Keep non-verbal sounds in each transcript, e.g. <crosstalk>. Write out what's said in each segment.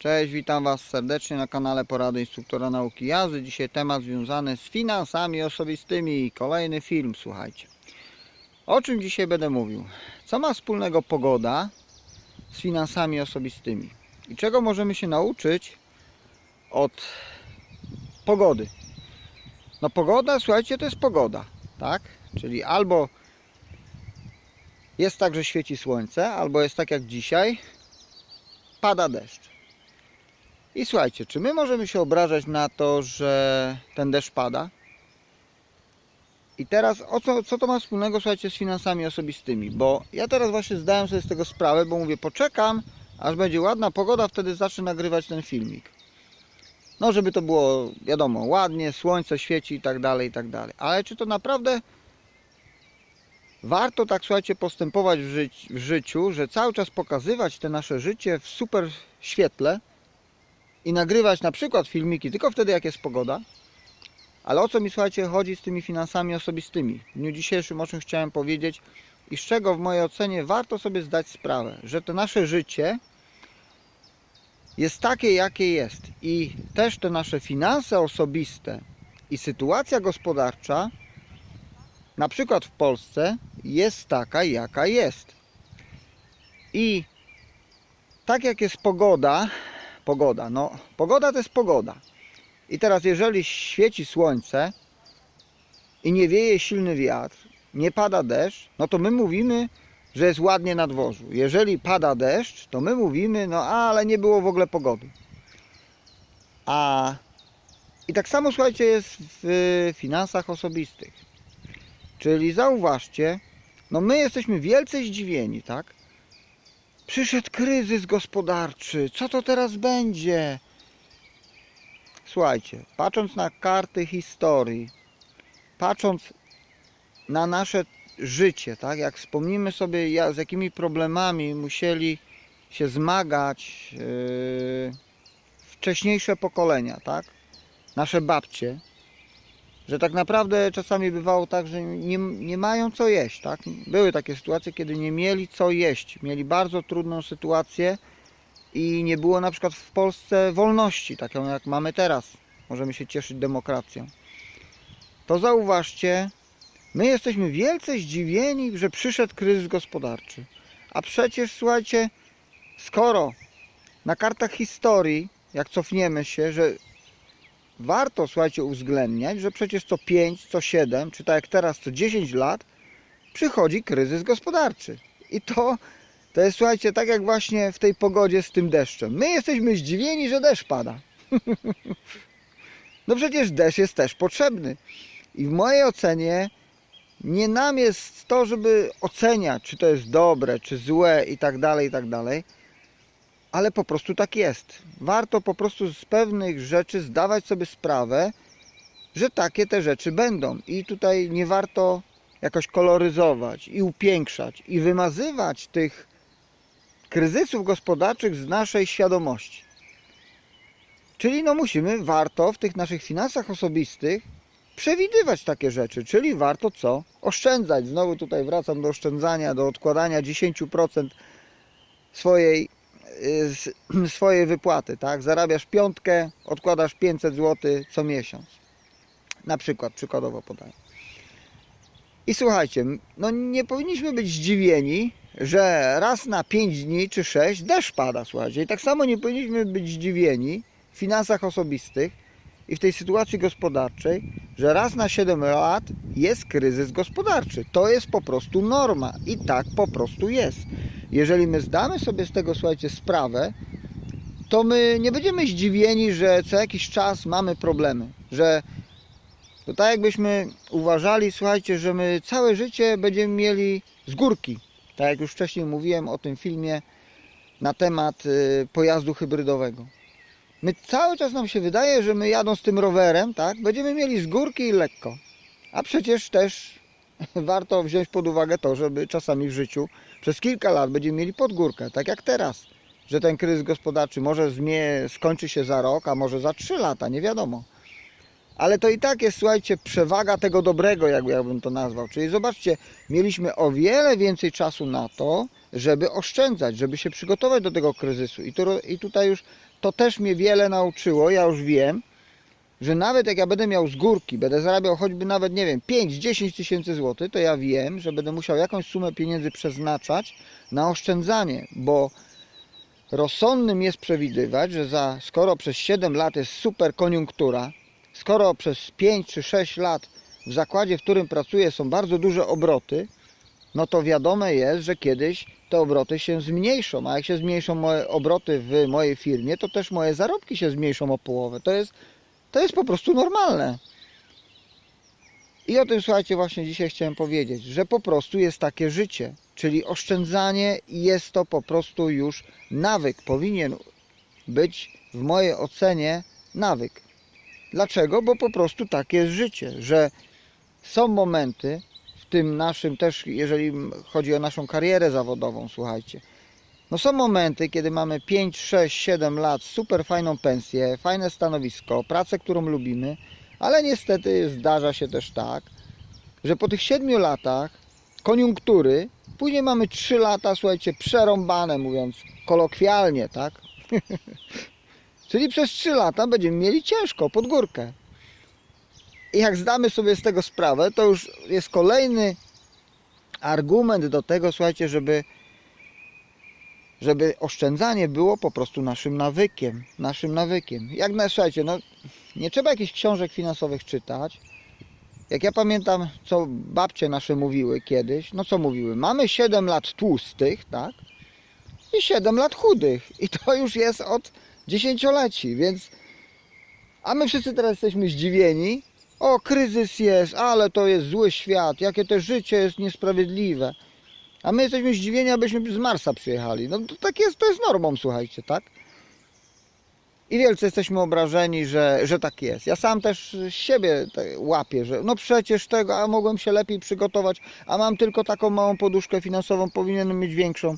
Cześć, witam Was serdecznie na kanale Porady Instruktora Nauki Jazdy. Dzisiaj temat związany z finansami osobistymi. Kolejny film, słuchajcie. O czym dzisiaj będę mówił? Co ma wspólnego pogoda z finansami osobistymi? I czego możemy się nauczyć od pogody? No pogoda, słuchajcie, to jest pogoda, tak? Czyli albo jest tak, że świeci słońce, albo jest tak jak dzisiaj, pada deszcz. I słuchajcie, czy my możemy się obrażać na to, że ten deszcz pada? I teraz o co, co to ma wspólnego, słuchajcie, z finansami osobistymi? Bo ja teraz właśnie zdałem sobie z tego sprawę, bo mówię, poczekam, aż będzie ładna pogoda, wtedy zacznę nagrywać ten filmik. No, żeby to było, wiadomo, ładnie, słońce świeci i tak dalej, i tak dalej. Ale czy to naprawdę warto tak, słuchajcie, postępować w, w życiu, że cały czas pokazywać te nasze życie w super świetle, i nagrywać na przykład filmiki tylko wtedy, jak jest pogoda. Ale o co mi słuchajcie chodzi z tymi finansami osobistymi? W dniu dzisiejszym o czym chciałem powiedzieć i z czego w mojej ocenie warto sobie zdać sprawę, że to nasze życie jest takie, jakie jest i też te nasze finanse osobiste i sytuacja gospodarcza na przykład w Polsce jest taka, jaka jest. I tak jak jest pogoda, pogoda. No, pogoda to jest pogoda. I teraz, jeżeli świeci słońce i nie wieje silny wiatr, nie pada deszcz, no to my mówimy, że jest ładnie na dworzu. Jeżeli pada deszcz, to my mówimy, no ale nie było w ogóle pogody. A i tak samo słuchajcie jest w finansach osobistych. Czyli zauważcie, no my jesteśmy wielce zdziwieni, tak? Przyszedł kryzys gospodarczy. Co to teraz będzie? Słuchajcie, patrząc na karty historii, patrząc na nasze życie, tak? Jak wspomnimy sobie, z jakimi problemami musieli się zmagać yy, wcześniejsze pokolenia, tak? Nasze babcie, że tak naprawdę czasami bywało tak, że nie, nie mają co jeść, tak? Były takie sytuacje, kiedy nie mieli co jeść, mieli bardzo trudną sytuację i nie było na przykład w Polsce wolności, taką jak mamy teraz. Możemy się cieszyć demokracją. To zauważcie, my jesteśmy wielce zdziwieni, że przyszedł kryzys gospodarczy. A przecież, słuchajcie, skoro na kartach historii, jak cofniemy się, że warto, słuchajcie, uwzględniać, że przecież co 5, co 7, czy tak jak teraz co 10 lat przychodzi kryzys gospodarczy. I to, to jest, słuchajcie, tak jak właśnie w tej pogodzie z tym deszczem. My jesteśmy zdziwieni, że deszcz pada. <laughs> no przecież deszcz jest też potrzebny. I w mojej ocenie nie nam jest to, żeby oceniać, czy to jest dobre, czy złe i tak dalej, i tak dalej ale po prostu tak jest. Warto po prostu z pewnych rzeczy zdawać sobie sprawę, że takie te rzeczy będą. I tutaj nie warto jakoś koloryzować i upiększać i wymazywać tych kryzysów gospodarczych z naszej świadomości. Czyli no musimy, warto w tych naszych finansach osobistych przewidywać takie rzeczy, czyli warto co? Oszczędzać. Znowu tutaj wracam do oszczędzania, do odkładania 10% swojej <clears throat> swojej wypłaty, tak? Zarabiasz piątkę, odkładasz 500 zł co miesiąc. Na przykład, przykładowo podaję. I słuchajcie, no nie powinniśmy być zdziwieni, że raz na 5 dni czy 6 deszcz pada, słuchajcie. I tak samo nie powinniśmy być zdziwieni w finansach osobistych i w tej sytuacji gospodarczej, że raz na 7 lat jest kryzys gospodarczy. To jest po prostu norma i tak po prostu jest. Jeżeli my zdamy sobie z tego, słuchajcie, sprawę, to my nie będziemy zdziwieni, że co jakiś czas mamy problemy, że to tak jakbyśmy uważali, słuchajcie, że my całe życie będziemy mieli z górki. Tak jak już wcześniej mówiłem o tym filmie na temat y, pojazdu hybrydowego. My cały czas nam się wydaje, że my jadąc tym rowerem, tak, będziemy mieli z górki i lekko. A przecież też <laughs> warto wziąć pod uwagę to, żeby czasami w życiu przez kilka lat będziemy mieli pod górkę, tak jak teraz. Że ten kryzys gospodarczy może zmie, skończy się za rok, a może za trzy lata, nie wiadomo. Ale to i tak jest, słuchajcie, przewaga tego dobrego, jakby ja bym to nazwał. Czyli zobaczcie, mieliśmy o wiele więcej czasu na to, żeby oszczędzać, żeby się przygotować do tego kryzysu. I, I tutaj już to też mnie wiele nauczyło, ja już wiem, że nawet jak ja będę miał z górki, będę zarabiał choćby nawet, nie wiem, 5-10 tysięcy złotych, to ja wiem, że będę musiał jakąś sumę pieniędzy przeznaczać na oszczędzanie, bo rozsądnym jest przewidywać, że za, skoro przez 7 lat jest super koniunktura, skoro przez 5 czy 6 lat w zakładzie, w którym pracuję są bardzo duże obroty, no to wiadome jest, że kiedyś te obroty się zmniejszą, a jak się zmniejszą moje obroty w mojej firmie, to też moje zarobki się zmniejszą o połowę. To jest, to jest po prostu normalne. I o tym słuchajcie właśnie dzisiaj chciałem powiedzieć, że po prostu jest takie życie, czyli oszczędzanie jest to po prostu już nawyk, powinien być w mojej ocenie nawyk. Dlaczego? Bo po prostu takie jest życie, że są momenty, w tym naszym też, jeżeli chodzi o naszą karierę zawodową, słuchajcie, no są momenty, kiedy mamy 5, 6, 7 lat, super fajną pensję, fajne stanowisko, pracę, którą lubimy, ale niestety zdarza się też tak, że po tych 7 latach koniunktury, później mamy 3 lata, słuchajcie, przerąbane, mówiąc kolokwialnie, tak? <laughs> Czyli przez 3 lata będziemy mieli ciężko, pod górkę. I jak zdamy sobie z tego sprawę, to już jest kolejny argument do tego, słuchajcie, żeby żeby oszczędzanie było po prostu naszym nawykiem, naszym nawykiem. Jak na, słuchajcie, no nie trzeba jakichś książek finansowych czytać. Jak ja pamiętam, co babcie nasze mówiły kiedyś, no co mówiły? Mamy 7 lat tłustych, tak? I 7 lat chudych. I to już jest od dziesięcioleci, więc a my wszyscy teraz jesteśmy zdziwieni. O, kryzys jest, ale to jest zły świat, jakie to życie jest niesprawiedliwe. A my jesteśmy zdziwieni, abyśmy z Marsa przyjechali. No to tak jest, to jest normą, słuchajcie, tak? I wielce jesteśmy obrażeni, że, że tak jest. Ja sam też siebie łapię, że no przecież tego, a mogłem się lepiej przygotować, a mam tylko taką małą poduszkę finansową, powinienem mieć większą.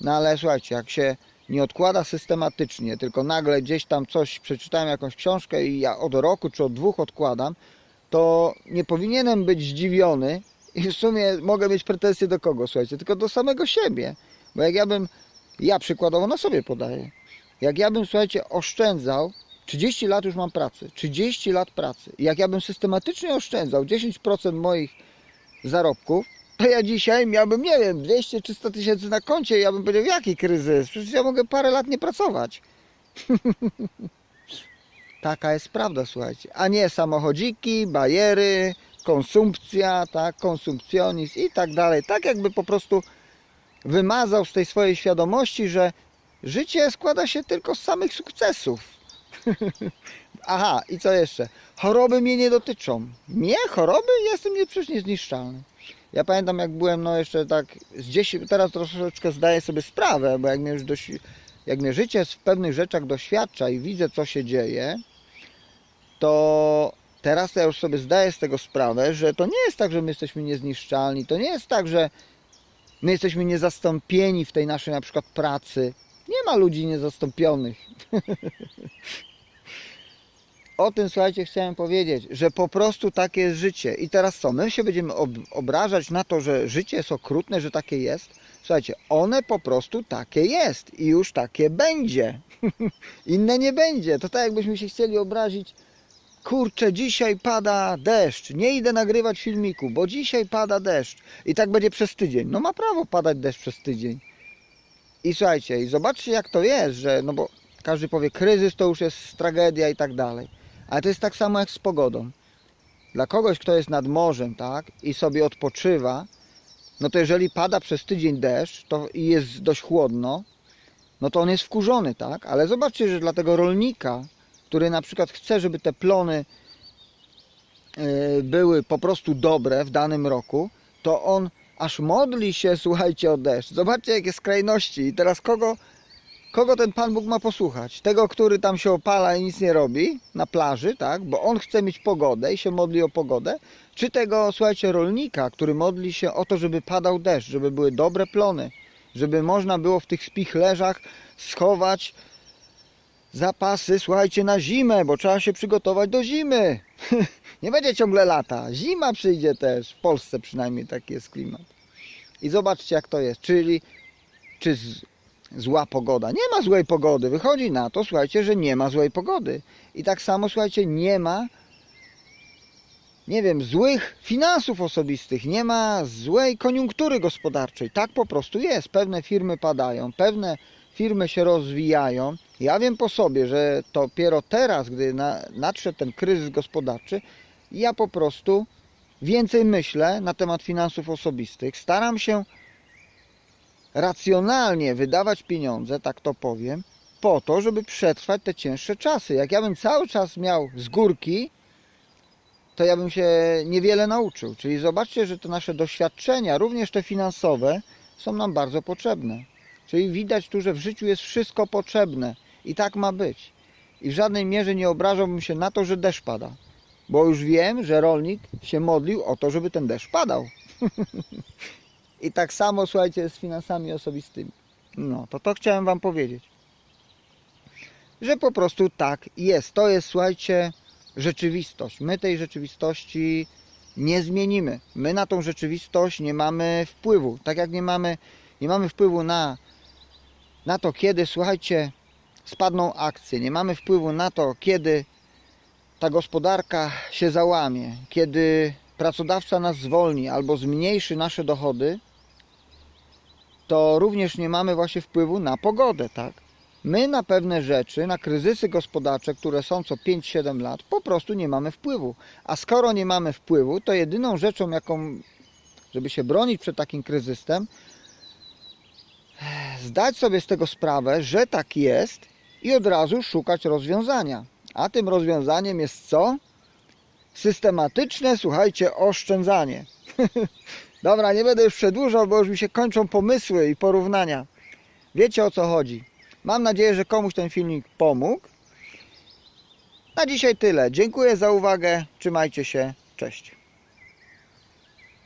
No ale słuchajcie, jak się nie odkłada systematycznie, tylko nagle gdzieś tam coś, przeczytałem jakąś książkę i ja od roku czy od dwóch odkładam, to nie powinienem być zdziwiony i w sumie mogę mieć pretensje do kogo, słuchajcie, tylko do samego siebie. Bo jak ja bym, ja przykładowo na sobie podaję, jak ja bym, słuchajcie, oszczędzał, 30 lat już mam pracy, 30 lat pracy, i jak ja bym systematycznie oszczędzał 10% moich zarobków, to ja dzisiaj miałbym, nie wiem, 200-300 tysięcy na koncie i ja bym powiedział, jaki kryzys? Przecież ja mogę parę lat nie pracować. <laughs> Taka jest prawda, słuchajcie. A nie samochodziki, bajery, konsumpcja, tak, konsumpcjonizm i tak dalej. Tak jakby po prostu wymazał z tej swojej świadomości, że życie składa się tylko z samych sukcesów. <laughs> Aha, i co jeszcze? Choroby mnie nie dotyczą. Mnie? Choroby? Jestem nie, przecież niezniszczalny. Ja pamiętam jak byłem no jeszcze tak z 10, teraz troszeczkę zdaję sobie sprawę, bo jak mnie już dość, jak mnie życie w pewnych rzeczach doświadcza i widzę co się dzieje, to teraz ja już sobie zdaję z tego sprawę, że to nie jest tak, że my jesteśmy niezniszczalni, to nie jest tak, że my jesteśmy niezastąpieni w tej naszej na przykład pracy. Nie ma ludzi niezastąpionych. <laughs> o tym, słuchajcie, chciałem powiedzieć, że po prostu takie jest życie. I teraz co? My się będziemy ob- obrażać na to, że życie jest okrutne, że takie jest. Słuchajcie, one po prostu takie jest i już takie będzie. <laughs> Inne nie będzie. To tak jakbyśmy się chcieli obrazić. Kurczę, dzisiaj pada deszcz. Nie idę nagrywać filmiku, bo dzisiaj pada deszcz. I tak będzie przez tydzień. No ma prawo padać deszcz przez tydzień. I słuchajcie, i zobaczcie jak to jest, że no bo każdy powie kryzys to już jest tragedia i tak dalej. Ale to jest tak samo jak z pogodą. Dla kogoś, kto jest nad morzem, tak, i sobie odpoczywa, no to jeżeli pada przez tydzień deszcz to i jest dość chłodno, no to on jest wkurzony, tak? Ale zobaczcie, że dla tego rolnika, który na przykład chce, żeby te plony yy, były po prostu dobre w danym roku, to on aż modli się, <laughs> słuchajcie, o deszcz. Zobaczcie, jakie skrajności. I teraz kogo, kogo ten Pan Bóg ma posłuchać? Tego, który tam się opala i nic nie robi na plaży, tak? Bo on chce mieć pogodę i się modli o pogodę. Czy tego, słuchajcie, rolnika, który modli się o to, żeby padał deszcz, żeby były dobre plony, żeby można było w tych spichlerzach schować zapasy, słuchajcie, na zimę, bo trzeba się przygotować do zimy. <laughs> nie będzie ciągle lata. Zima przyjdzie też. W Polsce przynajmniej taki jest klimat. I zobaczcie, jak to jest. Czyli czy z, zła pogoda. Nie ma złej pogody. Wychodzi na to, słuchajcie, że nie ma złej pogody. I tak samo, słuchajcie, nie ma nie wiem, złych finansów osobistych, nie ma złej koniunktury gospodarczej. Tak po prostu jest. Pewne firmy padają, pewne firmy się rozwijają. Ja wiem po sobie, że dopiero teraz, gdy na, nadszedł ten kryzys gospodarczy, ja po prostu więcej myślę na temat finansów osobistych. Staram się racjonalnie wydawać pieniądze, tak to powiem, po to, żeby przetrwać te cięższe czasy. Jak ja bym cały czas miał z górki, to ja bym się niewiele nauczył. Czyli zobaczcie, że te nasze doświadczenia, również te finansowe, są nam bardzo potrzebne. Czyli widać tu, że w życiu jest wszystko potrzebne i tak ma być. I w żadnej mierze nie obrażałbym się na to, że deszcz pada. Bo już wiem, że rolnik się modlił o to, żeby ten deszcz padał. <laughs> I tak samo, słuchajcie, z finansami osobistymi. No, to to chciałem Wam powiedzieć. Że po prostu tak jest. To jest, słuchajcie, rzeczywistość. My tej rzeczywistości nie zmienimy. My na tą rzeczywistość nie mamy wpływu. Tak jak nie mamy, nie mamy wpływu na, na to, kiedy, słuchajcie, spadną akcje. Nie mamy wpływu na to, kiedy ta gospodarka się załamie, kiedy pracodawca nas zwolni albo zmniejszy nasze dochody, to również nie mamy właśnie wpływu na pogodę, tak? My na pewne rzeczy, na kryzysy gospodarcze, które są co 5-7 lat, po prostu nie mamy wpływu. A skoro nie mamy wpływu, to jedyną rzeczą, jaką, żeby się bronić przed takim kryzysem, zdać sobie z tego sprawę, że tak jest i od razu szukać rozwiązania. A tym rozwiązaniem jest co? Systematyczne, słuchajcie, oszczędzanie. <laughs> Dobra, nie będę już przedłużał, bo już mi się kończą pomysły i porównania. Wiecie o co chodzi. Mam nadzieję, że komuś ten filmik pomógł. Na dzisiaj tyle. Dziękuję za uwagę. Trzymajcie się. Cześć.